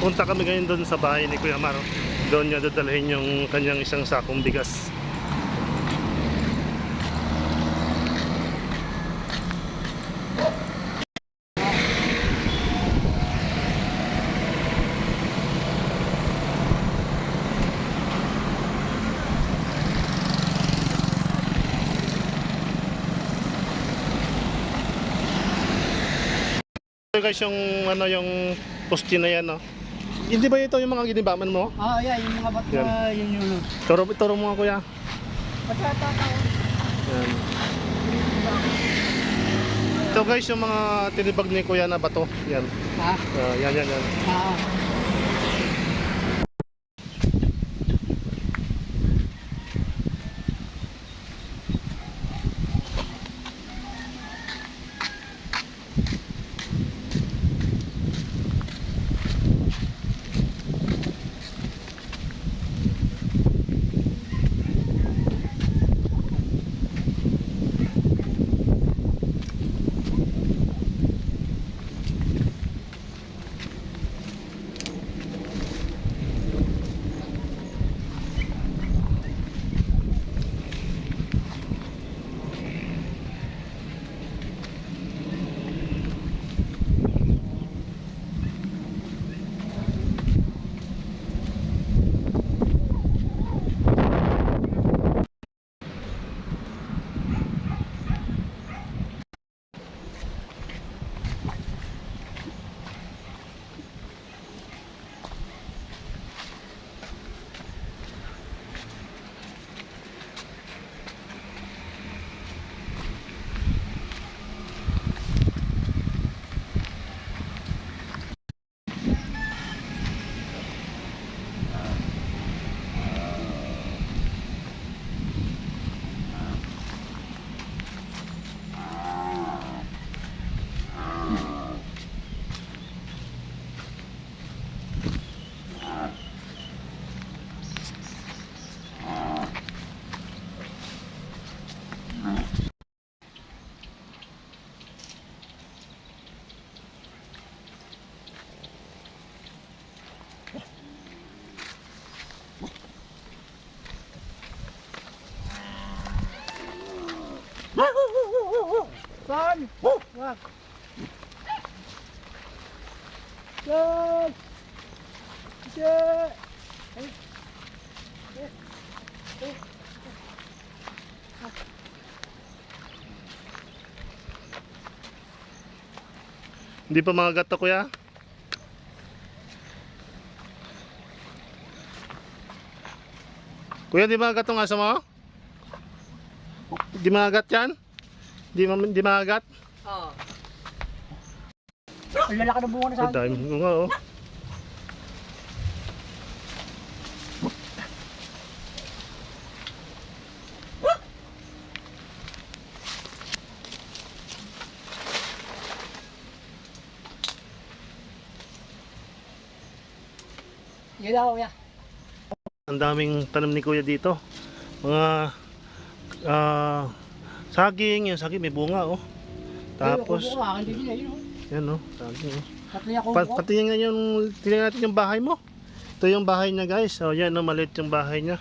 Pupunta kami ngayon doon sa bahay ni Kuya Maro. Doon niya dadalhin yung kanyang isang sakong bigas. Guys yung ano yung poste na yan no. Hindi ba ito yung mga ginibaman mo? Ah, yeah, yung mga bat Yan. yun yun. yun. Turo, turo mo nga kuya. Pagkatataon. Yan. Ito guys yung mga tinibag ni kuya na bato. Yan. Ha? Ah, yan yan yan. Ah. Saan? Wag. Saan? Siya. Hindi pa mga gato kuya. Kuya, di mga gatong aso mo? Di mga gat yan? Di, ma- di mga gat? Oo. Ang lalaki ng bunga na sa Ang dami mo nga oh. Yan ako, ya. Ang daming tanim ni kuya dito. Mga ah, saging, yung saging may bunga oh. Tapos, kubo ko, akin din yun, yan oh, saging oh. Yung kubo Pa patingin yung, tingnan natin yung bahay mo. Ito yung bahay niya guys. Oh, yan no, maliit yung bahay niya.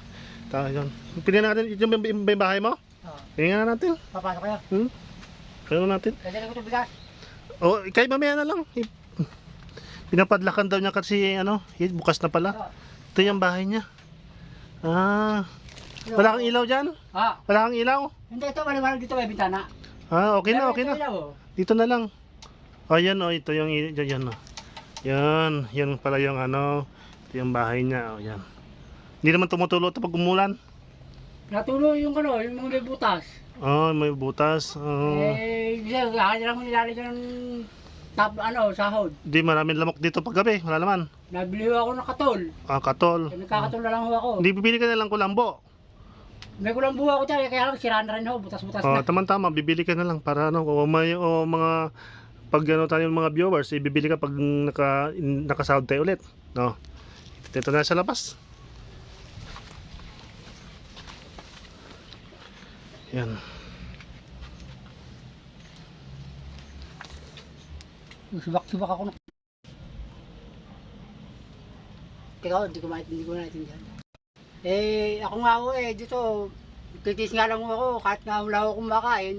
Yun. Pinili natin, yung, yung, yung bahay mo? Oo. Tingnan natin. Papasok kayo. Hmm? Ano natin? Kaya ko bigas. Oh, kay mamaya na lang. Pinapadlakan daw niya kasi ano, bukas na pala. Oo. Ito yung bahay niya. Ah, wala kang ilaw dyan? Ah, Wala kang ilaw? hindi ito, maliwanag dito may bintana. Ah, okay na, okay na. ilaw, oh. Dito na lang. Oh, yan oh, ito yung yan, yan oh. Yan, yan pala yung ano, ito yung bahay niya, oh, yan. Hindi naman tumutulo ito pag umulan. Natulo yung ano, yung mga may butas. Oh, may butas. Oh. Eh, bisa, akin lang nilalagyan ng tap, ano, sahod. Di maraming lamok dito pag gabi, wala naman. Nabili ho ako ng katol. Ah, katol. Eh, Nagkakatol na lang ho ako. Hindi bibili ka na lang kulambo. May kulang buha ko dyan, eh, kaya lang sira na rin ho, butas-butas Oh, na. tama-tama, bibili ka na lang para ano, o may o mga pag ano tayo mga viewers, ibibili ka pag naka naka-sound tayo ulit, no. Dito na sa labas. Yan. Subak-subak ako. Teka, hindi ko maintindihan, hindi ko naintindihan. Eh, ako nga ho eh, dito, titis nga lang ako, kahit nga wala ako kumakain,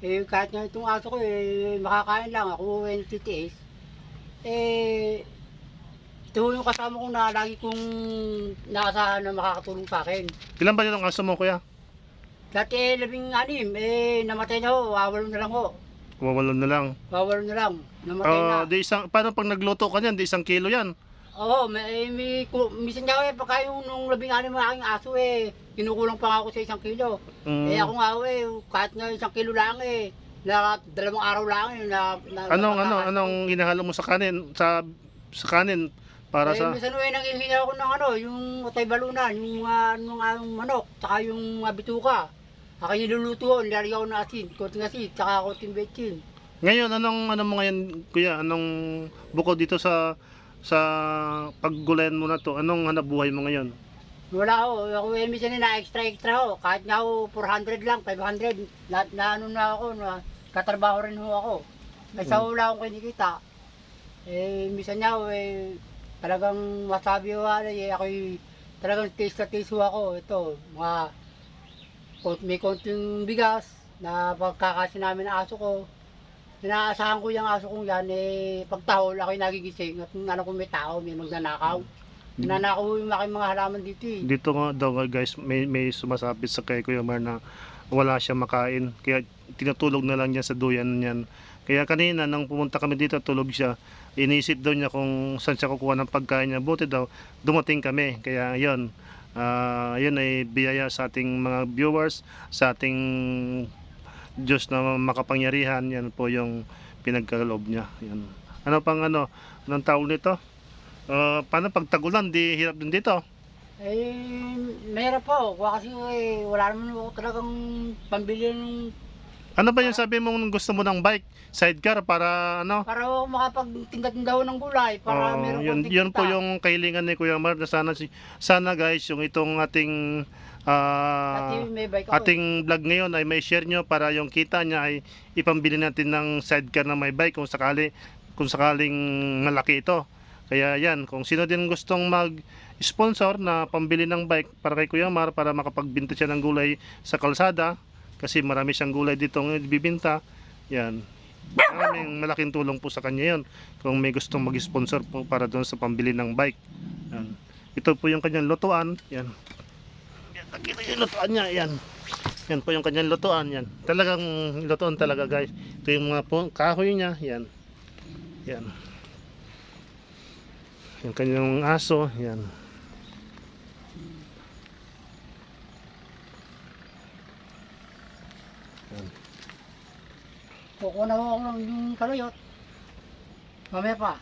eh, kahit nga itong aso ko eh, makakain lang ako eh, titiis. Eh, ito yung kasama ko na lagi kong naasahan na makakatulong sa akin. Ilan ba yun ang aso mo, kuya? Dati eh, labing anim, eh, namatay na ho, wawalo na lang ho. Kumawalo na lang. Wawalo na lang, namatay na. Ah, di isang, paano pag nagluto ka niyan, di isang kilo yan. Oo, may, may, ku- minsan nga eh, pagka yung nung labing anim na aking aso eh, kinukulang pa nga ako sa isang kilo. Mm. Eh ako nga eh, kahit nga isang kilo lang eh, na dalawang araw lang eh, na, na anong, ano, anong hinahalo mo sa kanin? Sa, sa kanin? Para eh, sa... minsan eh, nangihingi ako ng ano, yung utay balunan, yung uh, mga manok, tsaka yung uh, bituka. Aking niluluto ko, nilalagyan ko ng asin, konting asin, tsaka konting betchin. Ngayon, anong, ano mo ngayon, kuya? Anong bukod dito sa sa paggulayan mo na to? Anong hanap buhay mo ngayon? Wala ako, ako eh, minsan na extra extra ako, kahit nga ako 400 lang, 500, na, na ano na ako, na katrabaho rin ho ako. May sa wala akong kinikita. Eh, minsan nga ako eh, talagang masabi ko ano eh, ako talagang taste na taste ho ako. Ito, mga, may konting bigas, na pagkakasi namin aso ko. Inaasahan ko yung aso kong yan, eh, pagtahol ako'y nagigising at kung ano kung may tao, may magnanakaw. Nanakaw yung aking mga halaman dito eh. Dito nga daw guys, may, may sumasabit sa kay Kuya Mar na wala siya makain. Kaya tinutulog na lang niya sa duyan niyan. Kaya kanina nang pumunta kami dito, tulog siya. Inisip daw niya kung saan siya kukuha ng pagkain niya. Buti daw, dumating kami. Kaya yun, ah yun ay biyaya sa ating mga viewers, sa ating Diyos na makapangyarihan. Yan po yung pinagkaloob niya. Yan. Ano pang ano, ng tawag nito? Ah, paano pag tagulan, di hirap din dito? Eh, mahirap po. Kasi eh, wala naman ako talagang pambili ng... Ano ba yung sabi mo nung gusto mo ng bike? Sidecar para ano? Para makapagtinda-tinda ng gulay. Para Oh, meron yun, yun po yung kahilingan ni Kuya Mar na sana, si, sana guys yung itong ating ako. Ating vlog ngayon ay may share nyo para yung kita niya ay ipambili natin ng sidecar na may bike kung sakali kung sakaling malaki ito. Kaya yan, kung sino din gustong mag-sponsor na pambili ng bike para kay Kuya Mar para makapagbinta siya ng gulay sa kalsada kasi marami siyang gulay dito ng ibibinta. Yan. Maraming malaking tulong po sa kanya yon kung may gustong mag-sponsor po para doon sa pambili ng bike. Yan. Ito po yung kanyang lutuan. Yan. Nakita yung lutuan niya. Yan. Yan po yung kanyang lutuan. Yan. Talagang lutuan talaga guys. Ito yung mga po, kahoy niya. Yan. Yan. Yung kanyang aso. Yan. Kukuha na ako ng yung kaluyot. Mamaya pa.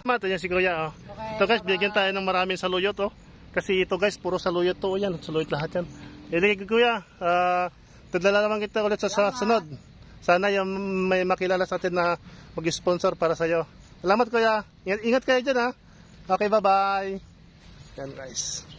Mata yan si Kuya. Oh. Okay, Ito guys, bigyan tayo ng maraming saluyot oh. Kasi ito guys, puro saluyot to. Yan, saluyot lahat yan. Hindi kuya, ah, tudlala naman kita ulit sa, sa sunod. Sana yung may makilala sa atin na mag-sponsor para sa iyo. Salamat kuya. Ingat, ingat kayo dyan ha. Okay, bye-bye. Yan guys.